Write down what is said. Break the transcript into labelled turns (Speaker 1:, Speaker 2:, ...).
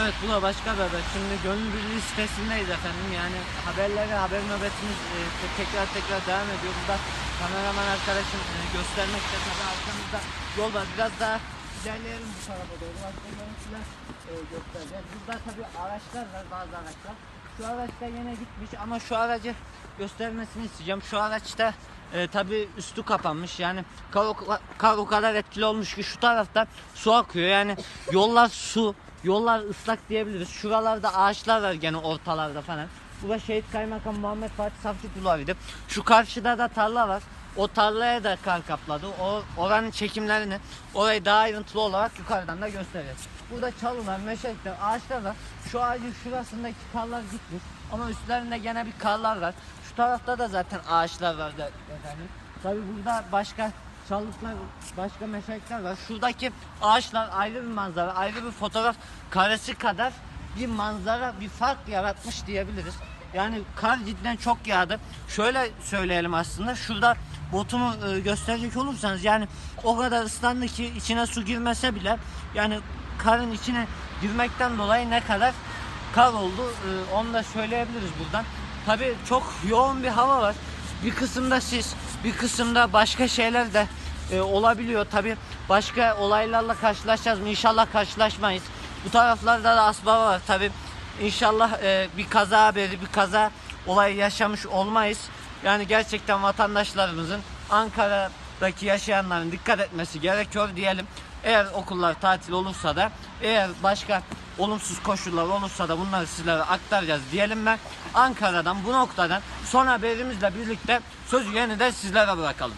Speaker 1: Evet bu da başka bir haber. Şimdi gönül birliği sitesindeyiz efendim. Yani haberleri, haber nöbetimiz e, te- tekrar tekrar devam ediyor. Burada kameraman arkadaşım e, göstermekte tabii arkamızda yol var. Biraz daha ilerleyelim bu tarafa doğru. Başka görüntüler e. Burada tabii araçlar var, bazı araçlar. Şu araç da yine gitmiş ama şu aracı göstermesini isteyeceğim. Şu araçta e, tabii üstü kapanmış. Yani kar kar o kadar etkili olmuş ki şu tarafta su akıyor. Yani yollar su, yollar ıslak diyebiliriz. Şuralarda ağaçlar var gene ortalarda falan. Bu da Şehit Kaymakam Muhammed Fatih Savcı Kulağı'ydı. Şu karşıda da tarla var. O tarlaya da kar kapladı. O oranın çekimlerini orayı daha ayrıntılı olarak yukarıdan da göstereceğiz. Burada çalılar, meşekler, ağaçlar var. Şu ağacın şurasındaki karlar gitmiş. Ama üstlerinde gene bir karlar var. Şu tarafta da zaten ağaçlar var da efendim. Tabi burada başka çalılıklar, başka meşekler var. Şuradaki ağaçlar ayrı bir manzara, ayrı bir fotoğraf karesi kadar bir manzara, bir fark yaratmış diyebiliriz. Yani kar cidden çok yağdı. Şöyle söyleyelim aslında. Şurada botumu e, gösterecek olursanız yani o kadar ıslandı ki içine su girmese bile yani karın içine girmekten dolayı ne kadar kar oldu e, onu da söyleyebiliriz buradan. Tabi çok yoğun bir hava var. Bir kısımda sis, bir kısımda başka şeyler de e, olabiliyor. Tabi başka olaylarla karşılaşacağız mı? İnşallah karşılaşmayız. Bu taraflarda da asbaba var tabi. İnşallah e, bir kaza haberi, bir kaza olayı yaşamış olmayız. Yani gerçekten vatandaşlarımızın Ankara'daki yaşayanların dikkat etmesi gerekiyor diyelim. Eğer okullar tatil olursa da eğer başka olumsuz koşullar olursa da bunları sizlere aktaracağız diyelim ben. Ankara'dan bu noktadan son haberimizle birlikte sözü yeniden sizlere bırakalım.